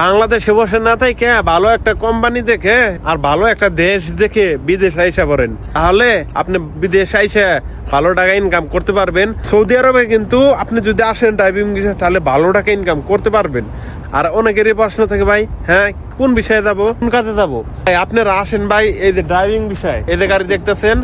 বাংলাদেশে বসে না তাই থেকে ভালো একটা কোম্পানি দেখে আর ভালো একটা দেশ দেখে বিদেশ আইসা পড়েন। তাহলে আপনি বিদেশ আইসা ভালো টাকা ইনকাম করতে পারবেন। সৌদি আরবে কিন্তু আপনি যদি আসেন ড্রাইভিং তাহলে ভালো টাকা ইনকাম করতে পারবেন। আর অনেকেরই প্রশ্ন থাকে, ভাই হ্যাঁ কোন বিষয়ে যাব? কোন কাজে যাব? ভাই, আপনারা আসেন ভাই, এই যে ড্রাইভিং বিষয়। এই যে গাড়ি দেখতেছেন,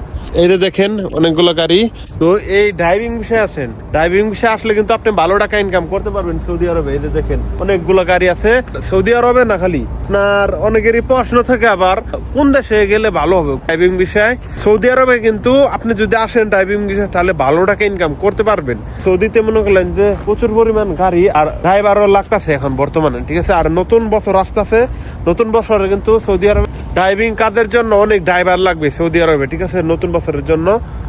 এই যে দেখেন অনেকগুলো গাড়ি। তো এই ড্রাইভিং বিষয় আছেন। ড্রাইভিং বিষয়ে আসলে কিন্তু আপনি ভালো টাকা ইনকাম করতে পারবেন সৌদি আরবে। এই যে দেখেন, অনেকগুলো গাড়ি আছে। সৌদি আরবে না খালি? আপনার অনেকেরই প্রশ্ন থাকে আবার, কোন দেশে গেলে ভালো হবে ড্রাইভিং বিষয়? সৌদি আরবে কিন্তু আপনি যদি আসেন ড্রাইভিং বিষয়, তাহলে ভালো টাকা ইনকাম করতে পারবেন। সৌদিতে মনে করলেন যে প্রচুর পরিমাণ গাড়ি আর ড্রাইভারও লাগতেছে এখন বর্তমানে, ঠিক আছে? আর নতুন বছর আসতেছে। নতুন বছরে কিন্তু সৌদি আরবে ড্রাইভিং কাজের জন্য অনেক ড্রাইভার লাগবে সৌদি আরবে, ঠিক আছে? নতুন বছরের জন্য।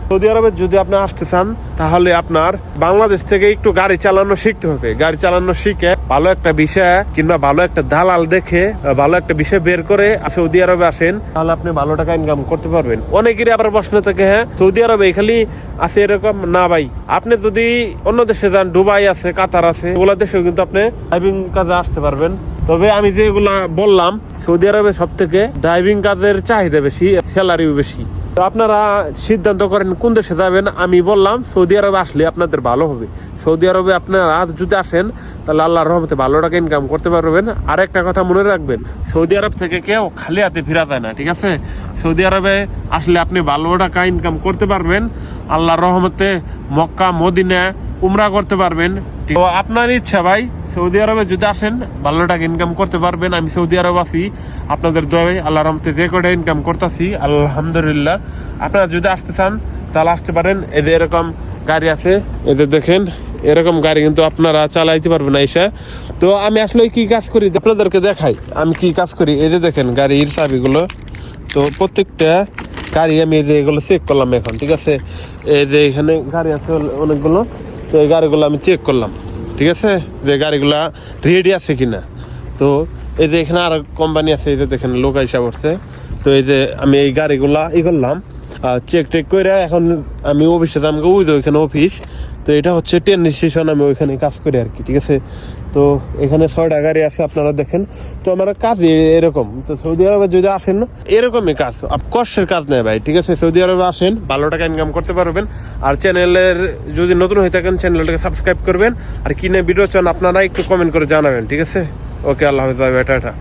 সৌদি আরবে যদি আপনি আসতে চান, তাহলে আপনার বাংলাদেশ থেকে একটু গাড়ি চালানো শিখতে হবে। গাড়ি চালানো শিখে ভালো একটা বিষয় কিংবা ভালো একটা দালাল দেখে, ভালো একটা বিষয় বের করে সৌদি আরবে আসেন, তাহলে আপনি ভালো টাকা ইনকাম করতে পারবেন। অনেকেরই আবার প্রশ্ন থাকে হ্যাঁ সৌদি আরবে খালি আছে এরকম? না ভাই। আপনি যদি অন্য দেশে যান, দুবাই আছে, কাতার আছে, ওগুলা দেশেও কিন্তু আপনি ড্রাইভিং কাজে আসতে পারবেন। তবে আমি যেগুলা বললাম, সৌদি আরবে সব থেকে ড্রাইভিং কাজের চাহিদা বেশি স্যালারিও বেশি। তো আপনারা সিদ্ধান্ত করেন কোন দেশে যাবেন, আমি বললাম সৌদি আরবে আসলে আপনাদের ভালো হবে। সৌদি আরবে আপনারা যদি আসেন, তাহলে আল্লাহর রহমতে ভালো টাকা ইনকাম করতে পারবেন। আর একটা কথা মনে রাখবেন, সৌদি আরব থেকে কেউ খালি হাতে ফিরা যায় না, ঠিক আছে? সৌদি আরবে আসলে আপনি ভালো টাকা ইনকাম করতে পারবেন, আল্লাহর রহমতে মক্কা মদিনা উমরা করতে পারবেন। তো আপনার ইচ্ছা ভাই, সৌদি আরবে যদি আসেন, ভালো টাকা ইনকাম করতে পারবেন। আমি সৌদি আরব আছি, আপনাদের দয় আল্লাহ রহমতে যে কটা ইনকাম করতেছি, আলহামদুলিল্লাহ। আপনারা যদি আসতে চান, তাহলে আসতে পারেন। এদের এরকম গাড়ি আছে, এদের দেখেন, এরকম গাড়ি কিন্তু আপনারা চালাইতে পারবেন এসে তো আমি আসলে কি কাজ করি, আপনাদেরকে দেখাই। আমি কি কাজ করি যে দেখেন গাড়ির চাবিগুলো। তো প্রত্যেকটা গাড়ি আমি এই যে এগুলো চেক করলাম এখন, ঠিক আছে? এই যে এখানে গাড়ি আছে অনেকগুলো। তো এই গাড়িগুলো আমি চেক করলাম, ঠিক আছে? যে গাড়িগুলা রেডি আছে কিনা। তো এই যে এখানে আর কোম্পানি আছে, এই যে দেখেন, লোক হিসাব করছে তো এই যে আমি এই গাড়িগুলা ই করলাম চেক টেক করে এখন আমি অফিসে আমাকে যে ওইখানে অফিস তো এটা হচ্ছে ট্রেন স্টেশন আমি ওইখানে কাজ করি আর কি ঠিক আছে? তো এখানে ছয়টা গাড়ি আছে, আপনারা দেখেন। তো আমার কাজ এরকম। তো সৌদি আরবে যদি আসেন, এরকমই কাজ। কষ্টের কাজ নেই ভাই, ঠিক আছে? সৌদি আরবে আসেন, ভালো টাকা ইনকাম করতে পারবেন। আর চ্যানেলের যদি নতুন হয়ে থাকেন চ্যানেলটাকে সাবস্ক্রাইব করবেন। আর কিনে ভিডিও চান, আপনারা একটু কমেন্ট করে জানাবেন, ঠিক আছে? ওকে আল্লাহ হাফিজ ভাই টাটা।